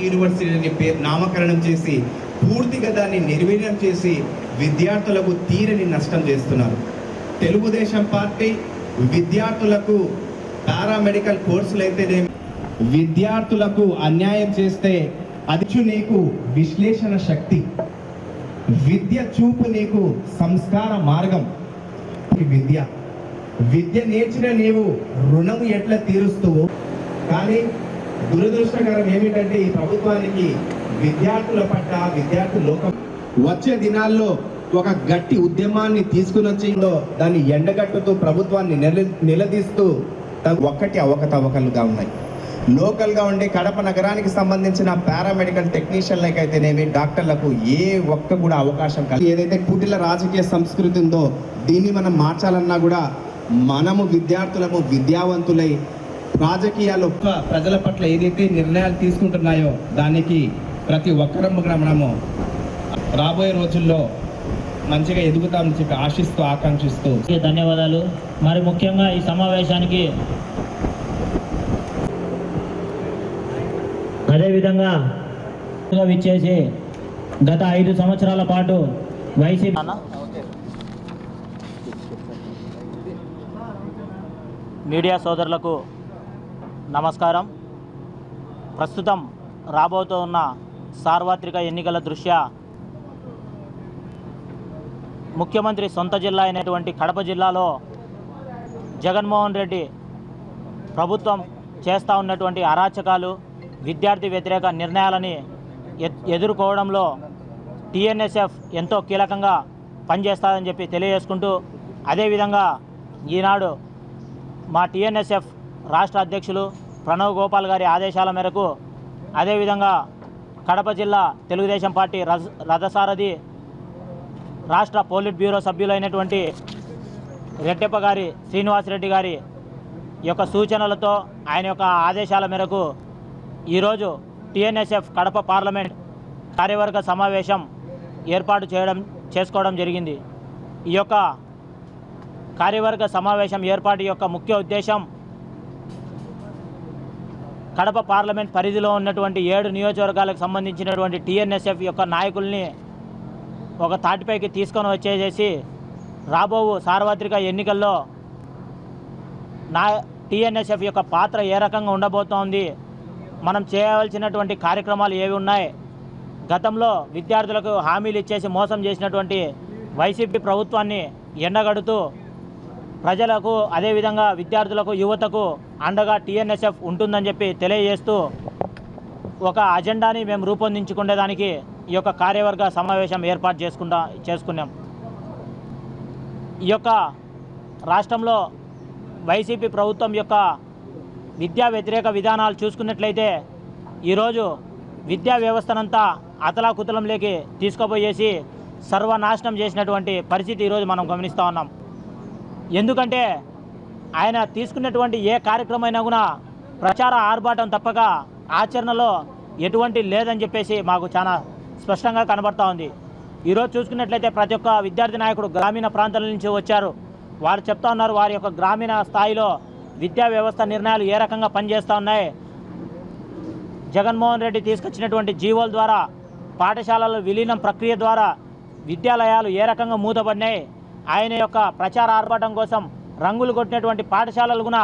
Bharat university పేరు నామకరణం చేసి పూర్తిగా దాన్ని నిర్వీర్యం చేసి విద్యార్థులకు తీరని నష్టం చేస్తున్నారు. తెలుగుదేశం పార్టీ విద్యార్థులకు పారామెడికల్ కోర్సులు అయితే విద్యార్థులకు అన్యాయం చేస్తే అది నీకు విశ్లేషణ శక్తి. విద్య చూపు నీకు సంస్కార మార్గం. ఈ విద్య. విద్య నేర్చిన నీవు రుణము ఎట్లా తీరుస్తూ కానీ దురదృష్టకరం ఏమిటంటే ఈ ప్రభుత్వానికి విద్యార్థుల పట్ల విద్యార్థి లోకం వచ్చే దినాల్లో ఒక గట్టి ఉద్యమాన్ని తీసుకుని వచ్చిందో దాన్ని ఎండగట్టుతూ ప్రభుత్వాన్ని నిల నిలదీస్తూ ఒక్కటి అవకతవకలుగా ఉన్నాయి. లోకల్గా ఉండే కడప నగరానికి సంబంధించిన పారామెడికల్ టెక్నీషియన్లకు అయితేనేమి డాక్టర్లకు ఏ ఒక్క కూడా అవకాశం కలిగి ఏదైతే కుటిల రాజకీయ సంస్కృతి ఉందో దీన్ని మనం మార్చాలన్నా కూడా మనము విద్యార్థులము విద్యావంతులై రాజకీయాల్లో ప్రజల పట్ల ఏదైతే నిర్ణయాలు తీసుకుంటున్నాయో దానికి ప్రతి ఒక్కరము కూడా మనము రాబోయే రోజుల్లో మంచిగా ఎదుగుతామని చెప్పి ఆశిస్తూ ఆకాంక్షిస్తూ. ధన్యవాదాలు. మరి ముఖ్యంగా ఈ సమావేశానికి అదేవిధంగా విచ్చేసి గత ఐదు సంవత్సరాల పాటు వైసీపీ మీడియా సోదరులకు నమస్కారం. ప్రస్తుతం రాబోతున్న సార్వత్రిక ఎన్నికల దృష్ట్యా ముఖ్యమంత్రి సొంత జిల్లా అయినటువంటి కడప జిల్లాలో జగన్మోహన్ రెడ్డి ప్రభుత్వం చేస్తూ ఉన్నటువంటి అరాచకాలు విద్యార్థి వ్యతిరేక నిర్ణయాలని ఎదుర్కోవడంలో టీఎన్ఎస్ఎఫ్ ఎంతో కీలకంగా పనిచేస్తుందని చెప్పి తెలియజేసుకుంటూ అదేవిధంగా ఈనాడు మా టీఎన్ఎస్ఎఫ్ రాష్ట్ర అధ్యక్షులు ప్రణవ్ గోపాల్ గారి ఆదేశాల మేరకు అదేవిధంగా కడప జిల్లా తెలుగుదేశం పార్టీ రథసారథి రాష్ట్ర పోలిట్ బ్యూరో సభ్యులైనటువంటి రెడ్డెప్ప గారి శ్రీనివాసరెడ్డి గారి యొక్క సూచనలతో ఆయన యొక్క ఆదేశాల మేరకు ఈరోజు టిఎన్ఎస్ఎఫ్ కడప పార్లమెంట్ కార్యవర్గ సమావేశం ఏర్పాటు చేయడం చేసుకోవడం జరిగింది. ఈ యొక్క కార్యవర్గ సమావేశం ఏర్పాటు యొక్క ముఖ్య ఉద్దేశం కడప పార్లమెంట్ పరిధిలో ఉన్నటువంటి ఏడు నియోజకవర్గాలకు సంబంధించినటువంటి టీఎన్ఎస్ఎఫ్ యొక్క నాయకుల్ని ఒక తాటిపైకి తీసుకొని వచ్చేసేసి రాబో సార్వత్రిక ఎన్నికల్లో నా టీఎన్ఎస్ఎఫ్ యొక్క పాత్ర ఏ రకంగా ఉండబోతోంది మనం చేయవలసినటువంటి కార్యక్రమాలు ఏవి ఉన్నాయి గతంలో విద్యార్థులకు హామీలు ఇచ్చేసి మోసం చేసినటువంటి వైసీపీ ప్రభుత్వాన్ని ఎండగడుతూ ప్రజలకు అదేవిధంగా విద్యార్థులకు యువతకు అండగా టీఎన్ఎస్ఎఫ్ ఉంటుందని చెప్పి తెలియజేస్తూ ఒక అజెండాని మేము రూపొందించుకునేదానికి ఈ యొక్క కార్యవర్గ సమావేశం ఏర్పాటు చేసుకుంటా చేసుకున్నాం. ఈ యొక్క రాష్ట్రంలో వైసీపీ ప్రభుత్వం యొక్క విద్యా వ్యతిరేక విధానాలు చూసుకున్నట్లయితే ఈరోజు విద్యా వ్యవస్థనంతా అతలాకుతలంలోకి తీసుకుపోయేసి సర్వనాశనం చేసినటువంటి పరిస్థితి ఈరోజు మనం గమనిస్తూ ఉన్నాం. ఎందుకంటే ఆయన తీసుకున్నటువంటి ఏ కార్యక్రమమైనా కూడా ప్రచార ఆర్భాటం తప్పక ఆచరణలో ఎటువంటి లేదని చెప్పేసి మాకు చాలా స్పష్టంగా కనబడతా ఉంది. ఈరోజు చూసుకున్నట్లయితే ప్రతి ఒక్క విద్యార్థి నాయకుడు గ్రామీణ ప్రాంతాల నుంచి వచ్చారు. వారు చెప్తా ఉన్నారు వారి యొక్క గ్రామీణ స్థాయిలో విద్యా వ్యవస్థ నిర్ణయాలు ఏ రకంగా పనిచేస్తూ ఉన్నాయి. జగన్మోహన్ రెడ్డి తీసుకొచ్చినటువంటి జీవోల ద్వారా పాఠశాలల విలీనం ప్రక్రియ ద్వారా విద్యాలయాలు ఏ రకంగా మూతపడినాయి. ఆయన యొక్క ప్రచార ఆర్భాటం కోసం రంగులు కొట్టినటువంటి పాఠశాలలు కూడా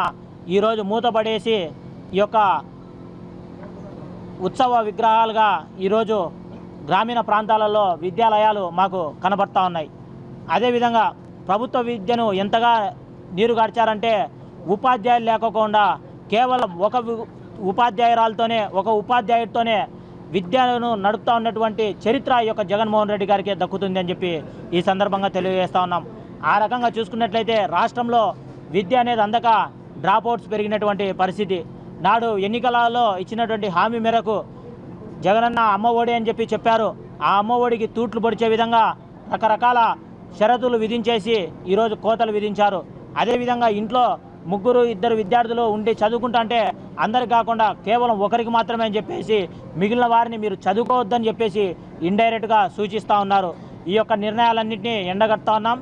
ఈరోజు మూతపడేసి ఈ యొక్క ఉత్సవ విగ్రహాలుగా ఈరోజు గ్రామీణ ప్రాంతాలలో విద్యాలయాలు మాకు కనబడతా ఉన్నాయి. అదేవిధంగా ప్రభుత్వ విద్యను ఎంతగా నీరుగార్చారంటే ఉపాధ్యాయులు లేకోకుండా కేవలం ఒక ఉపాధ్యాయురాలతోనే ఒక ఉపాధ్యాయుడితోనే విద్యను నడుపుతా ఉన్నటువంటి చరిత్ర ఈ యొక్క జగన్మోహన్ రెడ్డి గారికి దక్కుతుంది అని చెప్పి ఈ సందర్భంగా తెలియజేస్తా ఉన్నాం. ఆ రకంగా చూసుకున్నట్లయితే రాష్ట్రంలో విద్య అనేది అందక డ్రాప్అవుట్స్ పెరిగినటువంటి పరిస్థితి. నాడు ఎన్నికలలో ఇచ్చినటువంటి హామీ మేరకు జగనన్న అమ్మ ఒడి అని చెప్పి చెప్పారు. ఆ అమ్మ ఒడికి తూట్లు పొడిచే విధంగా రకరకాల షరతులు విధించేసి ఈరోజు కోతలు విధించారు. అదేవిధంగా ఇంట్లో ముగ్గురు ఇద్దరు విద్యార్థులు ఉండి చదువుకుంటా అంటే అందరికి కాకుండా కేవలం ఒకరికి మాత్రమే అని చెప్పేసి మిగిలిన వారిని మీరు చదువుకోవద్దని చెప్పేసి ఇండైరెక్ట్గా సూచిస్తూ ఉన్నారు. ఈ యొక్క నిర్ణయాలన్నింటినీ ఎండగడతా ఉన్నాం.